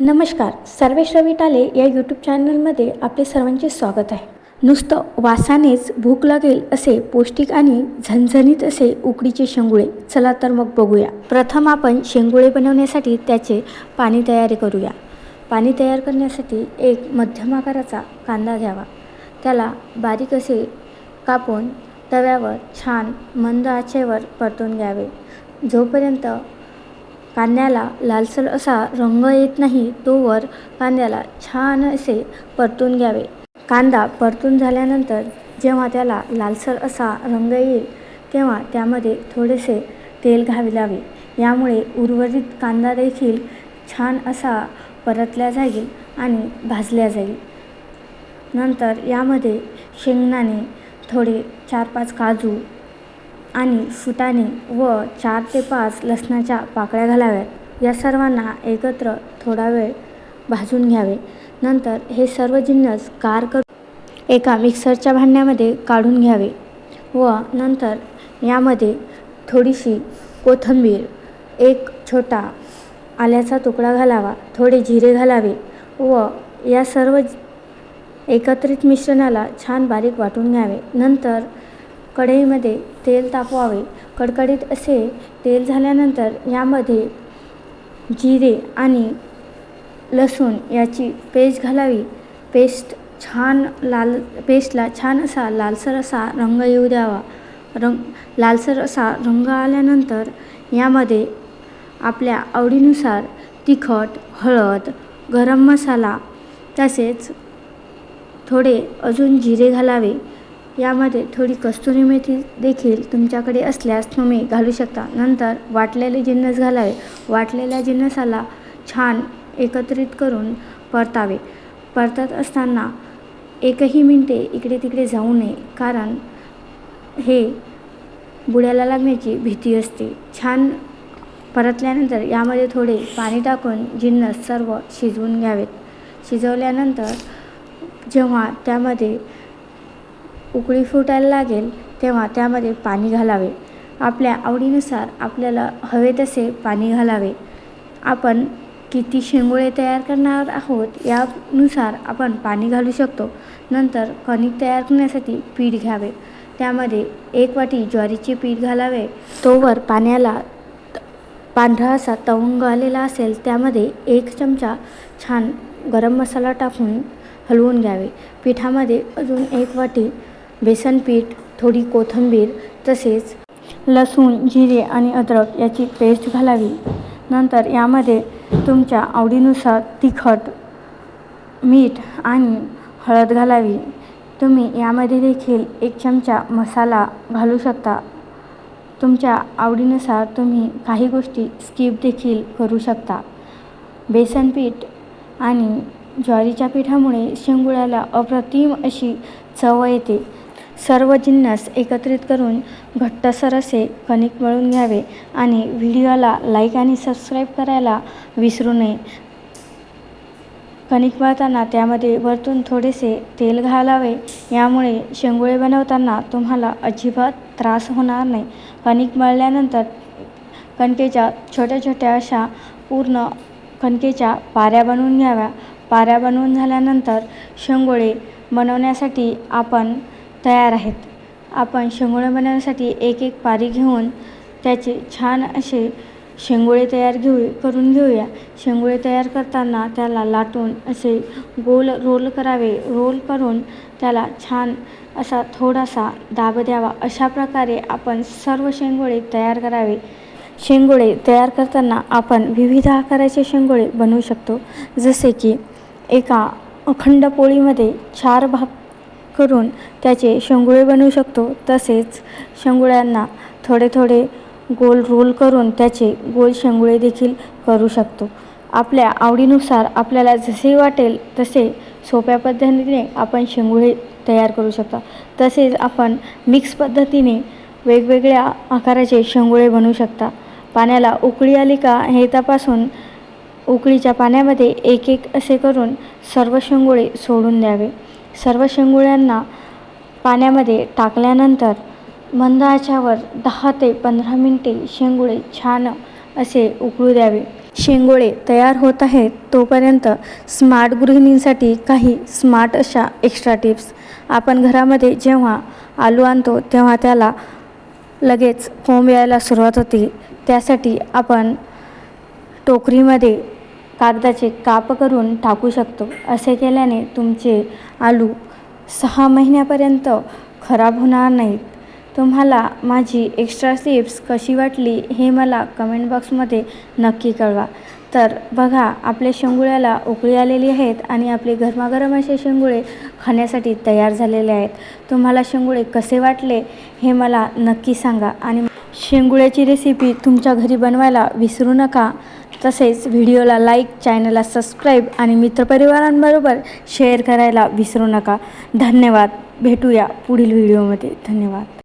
नमस्कार सर्वेश रवी टाले या यूट्यूब चॅनलमध्ये आपले सर्वांचे स्वागत आहे. नुसतं वासानेच भूक लागेल असे पौष्टिक आणि झणझणीत असे उकडीचे शेंगुळे चला तर मग बघूया. प्रथम आपण शेंगुळे बनवण्यासाठी त्याचे पाणी तयारी करूया. पाणी तयार करण्यासाठी एक मध्यम आकाराचा कांदा घ्यावा. त्याला बारीक असे कापून तव्यावर छान मंद आचेवर परतून घ्यावे. जोपर्यंत कांद्याला लालसर असा रंग येत नाही तोवर कांद्याला छान असे परतून घ्यावे. कांदा परतून झाल्यानंतर जेव्हा त्याला लालसर असा रंग येईल तेव्हा त्यामध्ये थोडेसे तेल घालावे यामुळे उर्वरित कांदा देखील छान असा परतल्या जाईल आणि भाजल्या जाईल. नंतर यामध्ये शेंगदाणे थोडे चार पाच काजू आणि फुटाणे व चार ते पाच लसणाच्या पाकळ्या घालाव्यात. या सर्वांना एकत्र थोडा वेळ भाजून घ्यावे. नंतर हे सर्व जिन्नस कार करून एका मिक्सरच्या भांड्यामध्ये काढून घ्यावे व नंतर यामध्ये थोडीशी कोथिंबीर एक छोटा आल्याचा तुकडा घालावा थोडे जिरे घालावे व या सर्व एकत्रित मिश्रणाला छान बारीक वाटून घ्यावे. नंतर कढईमध्ये तेल तापवावे. कडकडीत असे तेल झाल्यानंतर यामध्ये जिरे आणि लसूण याची पेस्ट घालावी. पेस्ट छान लाल पेस्टला छान असा लालसर असा रंग येऊ द्यावा. रंग लालसर असा रंग आल्यानंतर यामध्ये आपल्या आवडीनुसार तिखट हळद गरम मसाला तसेच थोडे अजून जिरे घालावे. यामध्ये थोडी कस्तुरी मेथी देखील तुमच्याकडे असल्यास तुम्ही घालू शकता. नंतर वाटलेले जिन्नस घालावे. वाटलेल्या जिन्नसाला छान एकत्रित करून परतावे. परतत असताना एकही मिनटे इकडे तिकडे जाऊ नये कारण हे बुड्याला लागण्याची भीती असते. छान परतल्यानंतर यामध्ये थोडे पाणी टाकून जिन्नस सर्व शिजवून घ्यावेत. शिजवल्यानंतर जेव्हा त्यामध्ये उकळी फुटायला लागेल तेव्हा त्यामध्ये पाणी घालावे. आपल्या आवडीनुसार आपल्याला हवे तसे पाणी घालावे. आपण किती शेंगोळे तयार करणार आहोत यानुसार आपण पाणी घालू शकतो. नंतर कणिक तयार करण्यासाठी पीठ घ्यावे. त्यामध्ये एक वाटी ज्वारीचे पीठ घालावे. तोवर पाण्याला पांढरा असा तवंग आलेला असेल त्यामध्ये एक चमचा छान गरम मसाला टाकून हलवून घ्यावे. पिठामध्ये अजून एक वाटी बेसन पीठ थोडी कोथिंबीर तसेच लसूण जिरे आणि अद्रक याची पेस्ट घालावी. नंतर यामध्ये तुमच्या आवडीनुसार तिखट मीठ आणि हळद घालावी. तुम्ही यामध्ये देखील एक चमचा मसाला घालू शकता. तुमच्या आवडीनुसार तुम्ही काही गोष्टी स्किप देखील करू शकता. बेसन पीठ आणि ज्वारीच्या पिठामुळे शेंगुळ्याला अप्रतिम अशी चव येते. सर्व जिन्नस एकत्रित करून घट्टसर असे कणिक मळून घ्यावे आणि व्हिडिओला लाईक आणि सबस्क्राईब करायला विसरू नये. कणिक मळताना त्यामध्ये वरतून थोडेसे तेल घालावे. यामुळे शेंगुळे बनवताना तुम्हाला अजिबात त्रास होणार नाही. कणिक मळल्यानंतर कणकेच्या छोट्या छोट्या अशा पूर्ण कणकेच्या पाऱ्या बनवून घ्याव्या. पाऱ्या बनवून झाल्यानंतर शेंगोळे बनवण्यासाठी आपण तयार आहेत. आपण शेंगोळे बनवण्यासाठी एक एक पारी घेऊन त्याचे छान असे शेंगोळे तयार घेऊ करून घेऊया. शेंगोळे तयार करताना त्याला लाटून असे गोल रोल करावे. रोल करून त्याला छान असा थोडासा दाब द्यावा. अशा प्रकारे आपण सर्व शेंगोळे तयार करावे. शेंगोळे तयार करताना आपण विविध आकाराचे शेंगोळे बनवू शकतो. जसे की एका अखंड पोळीमध्ये चार भाग करून त्याचे शंगुळे बनवू शकतो. तसेच शंगुळ्यांना थोडे थोडे गोल रोल करून त्याचे गोल शंगुळे देखील करू शकतो. आपल्या आवडीनुसार आपल्याला जसे वाटेल तसे सोप्या पद्धतीने आपण शेंगुळे तयार करू शकता. तसेच आपण मिक्स पद्धतीने वेगवेगळ्या आकाराचे शेंगुळे बनवू शकता. पाण्याला उकळी आली का हे तपासून उकळीच्या पाण्यामध्ये एक एक असे करून सर्व शेंगुळे सोडून द्यावे. सर्व शेंगुळ्यांना पाण्यामध्ये टाकल्यानंतर मंद आचेवर दहा ते पंधरा मिनटे शेंगुळे छान असे उकळू द्यावे. शेंगोळे तयार होत आहेत तोपर्यंत स्मार्ट गृहिणींसाठी काही स्मार्ट अशा एक्स्ट्रा टिप्स. आपण घरामध्ये जेव्हा आलू आणतो तेव्हा त्याला लगेच कोंब यायला सुरुवात होते. त्यासाठी आपण टोकरीमध्ये कागदाचे काप करून टाकू शकतो. असे केल्याने तुमचे आलू सहा महिन्यापर्यंत खराब होणार नाहीत. तुम्हाला माझी एक्स्ट्रा टिप्स कशी वाटली हे मला कमेंट बॉक्समध्ये नक्की कळवा. तर बघा आपल्या शेंगुळ्याला उकळी आलेली आहेत आणि आपले गरमागरम असे शेंगुळे खाण्यासाठी तयार झालेले आहेत. तुम्हाला शेंगुळे कसे वाटले हे मला नक्की सांगा आणि शेंगुळ्याची रेसिपी तुमच्या घरी बनवायला विसरू नका. तसेच व्हिडिओला लाईक चॅनलला सबस्क्राईब आणि मित्रपरिवारांबरोबर शेअर करायला विसरू नका. धन्यवाद. भेटूया पुढील व्हिडिओमध्ये धन्यवाद.